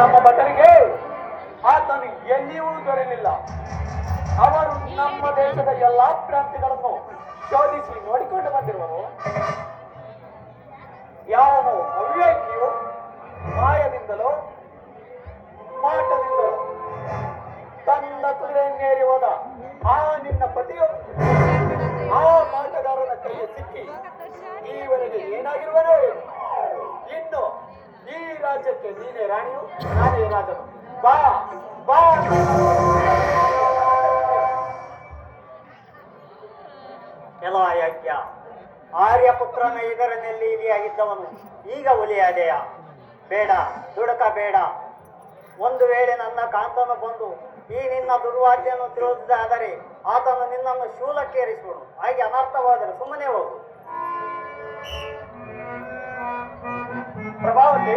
ನಮ್ಮ ಭಟರಿಗೆ ಆತನು ಎಲ್ಲಿಯೂ ದೊರೆಯಲಿಲ್ಲ. ಅವರು ನಮ್ಮ ದೇಶದ ಎಲ್ಲಾ ಪ್ರಾಂತ್ಯಗಳನ್ನು ಶೋಧಿಸಿ ನೋಡಿಕೊಂಡು ಬಂದಿರುವರು. ಯಾವನು ಅವಿವೇಕಿಯು ಮಾಯದಿಂದಲೋ ನಾನೇ ಬಾ ಬಾ ಎಲ್ಲ ಯಾಜ್ಯ ಆರ್ಯಪುತ್ರನ ಇದರನಲ್ಲಿ ಇಲಿಯಾಗಿದ್ದವನು ಈಗ ಹುಲಿಯಾದೆಯ ಬೇಡ, ದುಡಕ ಬೇಡ. ಒಂದು ವೇಳೆ ನನ್ನ ಕಾಂತನು ಬಂದು, ಈ ನಿನ್ನ ದುರ್ವಾದ್ಯನು ತಿಳಿದಾದರೆ ಆತನು ನಿನ್ನನ್ನು ಶೂಲಕ್ಕೇರಿಸಿಕೊಡು ಹಾಗೆ ಅನರ್ಥವಾದರೆ ಸುಮ್ಮನೆ ಹೋಗು. ಪ್ರಭಾವತಿ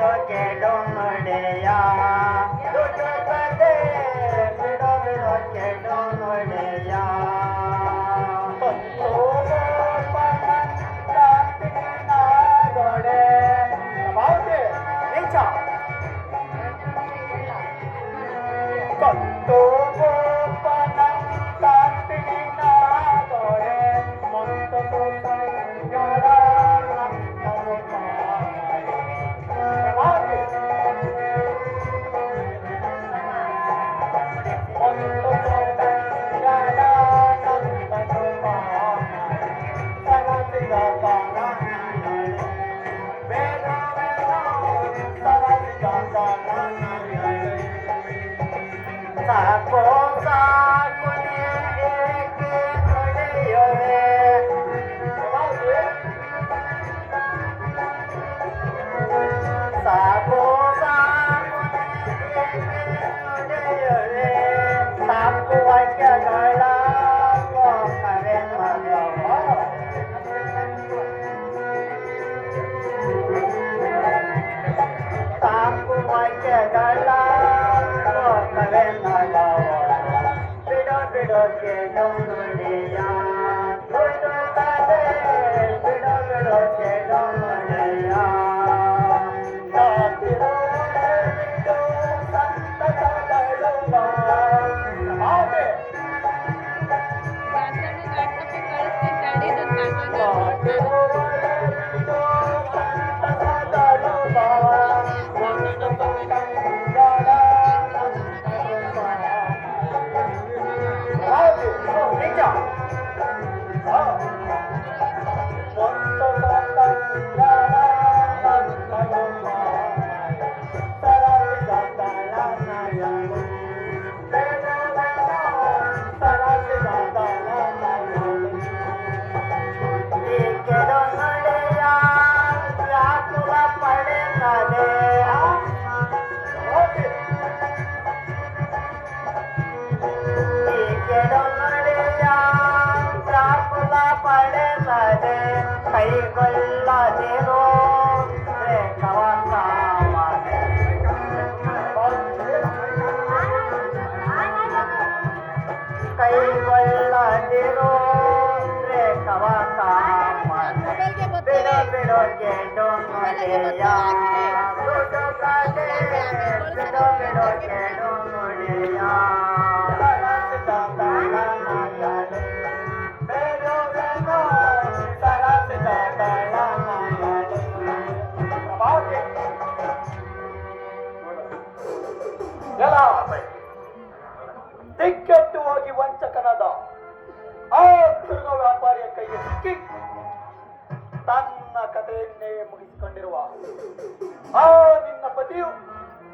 ಕೇಳೋ ಕೇಳೋ ಮಳೆಯಾ 三步三步，你来你来哟喂，三步三步，你来你来哟喂，三步崴脚来了，我还没想到，三步崴脚来了。কত চলে যায় think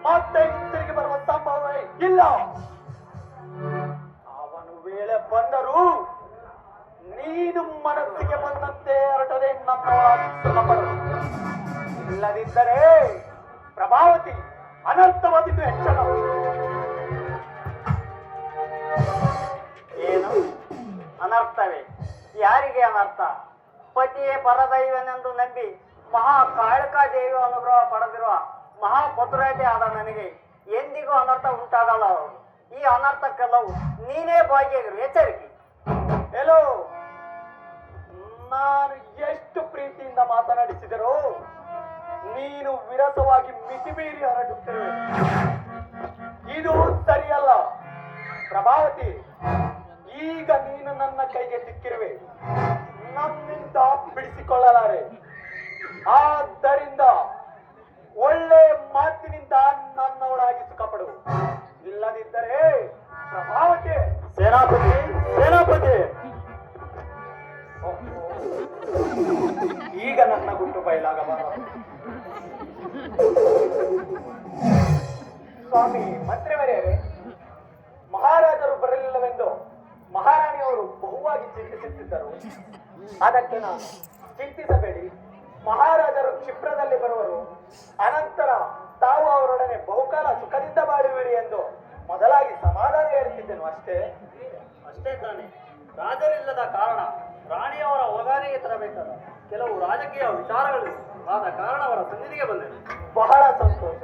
ಮತ್ತೆ ಹಿಂತಿರುಗಿ ಬರುವ ಸಂಭವವೇ ಇಲ್ಲ. ಅವನು ವೇಳೆ ಬಂದರೂ ನೀನು ಮನಸ್ಸಿಗೆ ಬಂದಂತೆ ಹೊರಟದೆ ನಮ್ಮ ಇಲ್ಲದಿದ್ದರೆ ಪ್ರಭಾವತಿ ಅನರ್ಥವಾದಿದ್ದು ಹೆಚ್ಚಳ ಏನು? ಅನರ್ಥವೇ? ಯಾರಿಗೆ ಅನರ್ಥ? ಪತಿಯೇ ಪರದೈವನೆಂದು ನಂಬಿ ಮಹಾ ಕಾಳಕ ದೇವಿ ಅನುಗ್ರಹ ಪಡೆದಿರುವ ಮಹಾಭದ್ರತೆ ಆದ ನನಗೆ. ಎಂದಿಗೂ ಅನರ್ಥ ಉಂಟಾಗಲ್ಲ ಈ ಅನರ್ಥಕ್ಕೆಲ್ಲವೂ ನೀನೇ ಭಾಗಿಯಾಗಿರು ಎಚ್ಚರಿಕೆ. ಹೆಲೋ ನಾನು ಎಷ್ಟು ಪ್ರೀತಿಯಿಂದ ಮಾತನಾಡಿಸಿದರೂ ನೀನು ವಿರಸವಾಗಿ ಮಿತಿಮೀರಿ ಹರಡುತ್ತಿರುವೆ ಸ್ವಾಮಿ ಮಂತ್ರಿವರೇ ಮಹಾರಾಜರು ಬರಲಿಲ್ಲವೆಂದು ಮಹಾರಾಣಿಯವರು ಬಹುವಾಗಿ ಚಿಂತಿಸುತ್ತಿದ್ದರು. ಅದಕ್ಕೆ ನಾನು ಚಿಂತಿಸಬೇಡಿ. ಮಹಾರಾಜರು ಕ್ಷಿಪ್ರದಲ್ಲಿ ಬರುವರು. ಅನಂತರ ತಾವು ಅವರೊಡನೆ ಬಹುಕಾಲ ಸುಖದಿಂದ ಬಾಳುವಿರಿ ಎಂದು ಮೊದಲಾಗಿ ಸಮಾಧಾನ ಹೇಳುತ್ತಿದ್ದೆನು ಅಷ್ಟೇ. ಅಷ್ಟೇ ತಾನೆ. ರಾಜರಿಲ್ಲದ ಕಾರಣ ರಾಣಿಯವರ ಒಗಾರಿಗೆ ತರಬೇಕಾದ ಕೆಲವು ರಾಜಕೀಯ ವಿಚಾರಗಳು ಆದ ಕಾರಣ ಅವರ ಸನ್ನಿಧಿಗೆ ಬಂದೆನು. ಬಹಳ ಸಂತೋಷ.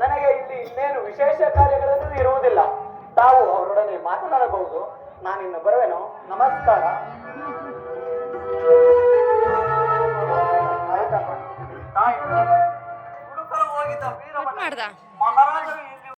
ನನಗೆ ಇಲ್ಲಿ ಇನ್ನೇನು ವಿಶೇಷ ಕಾರ್ಯಗಳನ್ನು ಇರುವುದಿಲ್ಲ. ತಾವು ಅವರೊಡನೆ ಮಾತನಾಡಬಹುದು. ನಾನಿನ್ನು ಬರುವೆನು. ನಮಸ್ಕಾರ. ಮಹಾರಾಜ ಮಹಾರಾಜರು